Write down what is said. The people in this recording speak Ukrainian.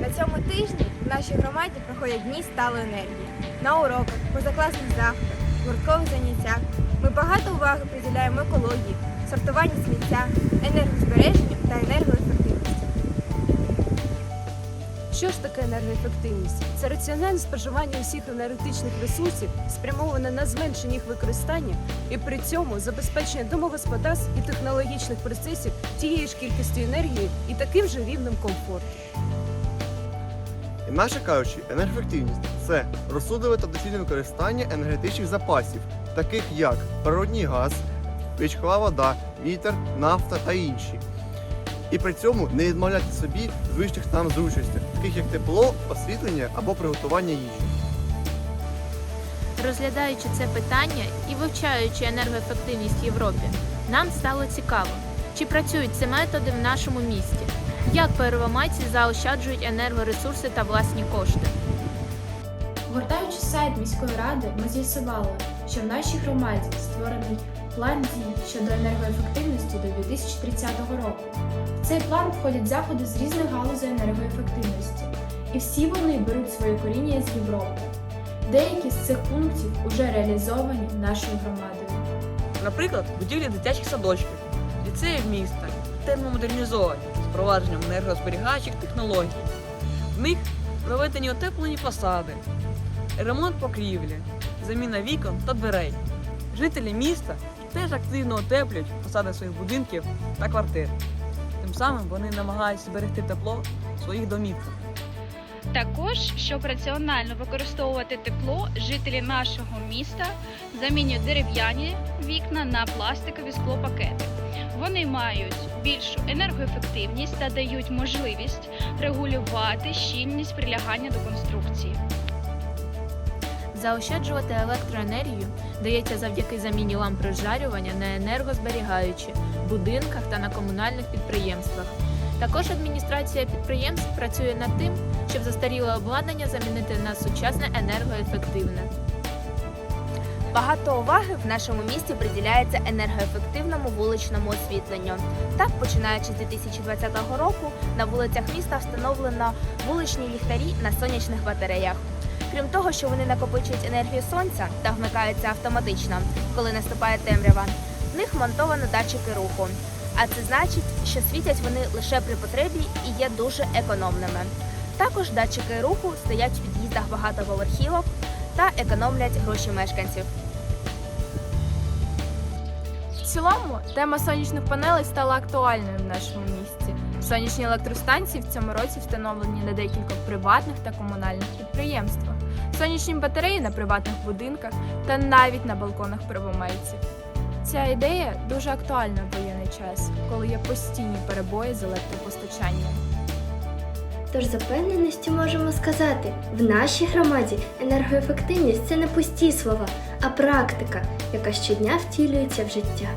На цьому тижні в нашій громаді проходять дні сталої енергії. На уроках, позакласних заходах, гурткових заняттях ми багато уваги приділяємо екології, сортуванню сміття, енергозбереженню та енергоефективності. Що ж таке енергоефективність? Це раціональне споживання усіх енергетичних ресурсів, спрямоване на зменшення їх використання і при цьому забезпечення домогосподарств і технологічних процесів тієї ж кількістю енергії і таким же рівнем комфорту. Інакше кажучи, енергоефективність це розсудливе та доцільне використання енергетичних запасів, таких як природній газ, річкова вода, вітер, нафта та інші. І при цьому не відмовляти собі звичних нам зручностях, таких як тепло, освітлення або приготування їжі. Розглядаючи це питання і вивчаючи енергоефективність в Європі, нам стало цікаво, чи працюють ці методи в нашому місті, як первомайці заощаджують енергоресурси та власні кошти. Гортаючи сайт міської ради, ми з'ясували, що в нашій громаді створений план дій щодо енергоефективності до 2030 року. В цей план входять заходи з різних галузей енергоефективності, і всі вони беруть своє коріння з Європи. Деякі з цих пунктів уже реалізовані нашою громадою. Наприклад, будівлі дитячих садочків, ліцеїв міста, термомодернізовані з впровадженням енергозберігаючих технологій. В них проведені утеплені фасади, ремонт покрівлі, заміна вікон та дверей. Жителі міста теж активно утеплюють фасади своїх будинків та квартир. Тим самим вони намагаються зберегти тепло в своїх домівках. Також, щоб раціонально використовувати тепло, жителі нашого міста замінюють дерев'яні вікна на пластикові склопакети. Вони мають більшу енергоефективність та дають можливість регулювати щільність прилягання до конструкції. Заощаджувати електроенергію дається завдяки заміні ламп розжарювання на енергозберігаючі в будинках та на комунальних підприємствах. Також адміністрація підприємств працює над тим, щоб застаріле обладнання замінити на сучасне енергоефективне. Багато уваги в нашому місті приділяється енергоефективному вуличному освітленню. Так, починаючи з 2020 року, на вулицях міста встановлено вуличні ліхтарі на сонячних батареях. Крім того, що вони накопичують енергію сонця та вмикаються автоматично, коли наступає темрява, в них монтовано датчики руху. А це значить, що світять вони лише при потребі і є дуже економними. Також датчики руху стоять в під'їздах багатоповерхівок та економлять гроші мешканців. В цілому тема сонячних панелей стала актуальною в нашому місті. Сонячні електростанції в цьому році встановлені на декількох приватних та комунальних підприємствах, сонячні батареї на приватних будинках та навіть на балконах первомайців. Ця ідея дуже актуальна в воєнний час, коли є постійні перебої з електропостачанням. Тож запевненістю можемо сказати, в нашій громаді енергоефективність це не пусті слова, а практика, яка щодня втілюється в життя.